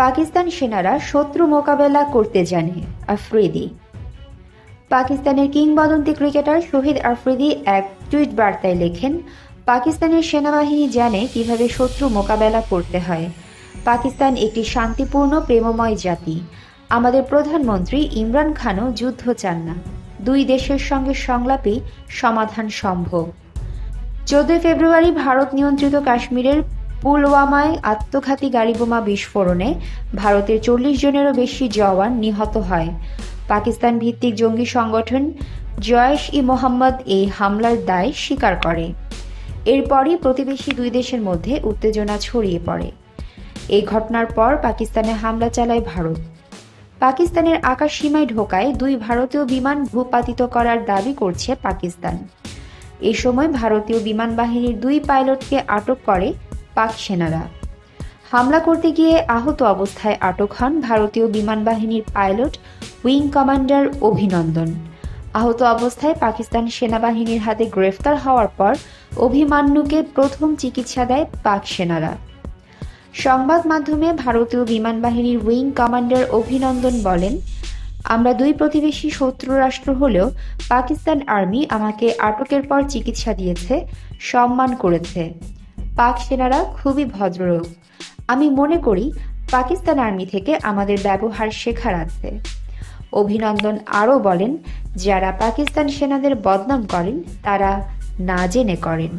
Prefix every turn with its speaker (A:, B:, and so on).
A: পাকিস্তান সেনারা শত্রু মোকাবেলা করতে জানে, আফ্রিদি। পাকিস্তানের কিংবদন্তি ক্রিকেটার শহীদ আফ্রিদি এক টুইট বার্তায় লেখেন, পাকিস্তানের সেনাবাহিনী জানে কীভাবে শত্রু মোকাবেলা করতে হয়। পাকিস্তান একটি শান্তিপূর্ণ, প্রেমময় জাতি। আমাদের প্রধানমন্ত্রী ইমরান খানও যুদ্ধ চান না। দুই দেশের সঙ্গে সংলাপেই সমাধান সম্ভব। চোদ্দই ফেব্রুয়ারি ভারত নিয়ন্ত্রিত কাশ্মীরের পুলওয়ামায় আত্মঘাতী গাড়িবোমা বিস্ফোরণে ভারতের চল্লিশ জনেরও বেশি জওয়ান নিহত হয়। পাকিস্তান ভিত্তিক জঙ্গি সংগঠন জয়েশ ই মোহাম্মদ এই হামলার দায় স্বীকার করে। এরপরই প্রতিবেশী দুই দেশের মধ্যে উত্তেজনা ছড়িয়ে পড়ে। এই ঘটনার পর পাকিস্তানে হামলা চালায় ভারত। পাকিস্তানের আকাশ সীমায় ঢোকায় দুই ভারতীয় বিমান ভূপাতিত করার দাবি করছে পাকিস্তান। এ সময় ভারতীয় বিমান বাহিনীর দুই পাইলটকে আটক করে পাক সেনারা। হামলা করতে গিয়ে আহত অবস্থায় আটক হন ভারতীয় বিমান বাহিনীর পাইলট, উইং কমান্ডার অভিনন্দন। আহত অবস্থায় পাকিস্তান সেনাবাহিনীর হাতে গ্রেফতার হওয়ার পর অভিমান্যুকে প্রথম চিকিৎসা দেয় পাক সেনারা। সংবাদ মাধ্যমে ভারতীয় বিমান বাহিনীর উইং কমান্ডার অভিনন্দন বলেন, আমরা দুই প্রতিবেশী শত্রু রাষ্ট্র হলেও পাকিস্তান আর্মি আমাকে আটকের পর চিকিৎসা দিয়েছে, সম্মান করেছে। পাক সেনারা খুবই ভদ্রলোক। আমি মনে করি পাকিস্তান আর্মি থেকে আমাদের ব্যবহার শেখার আছে। অভিনন্দন আরও বলেন, যারা পাকিস্তান সেনাদের বদনাম করেন, তারা না জেনে করেন।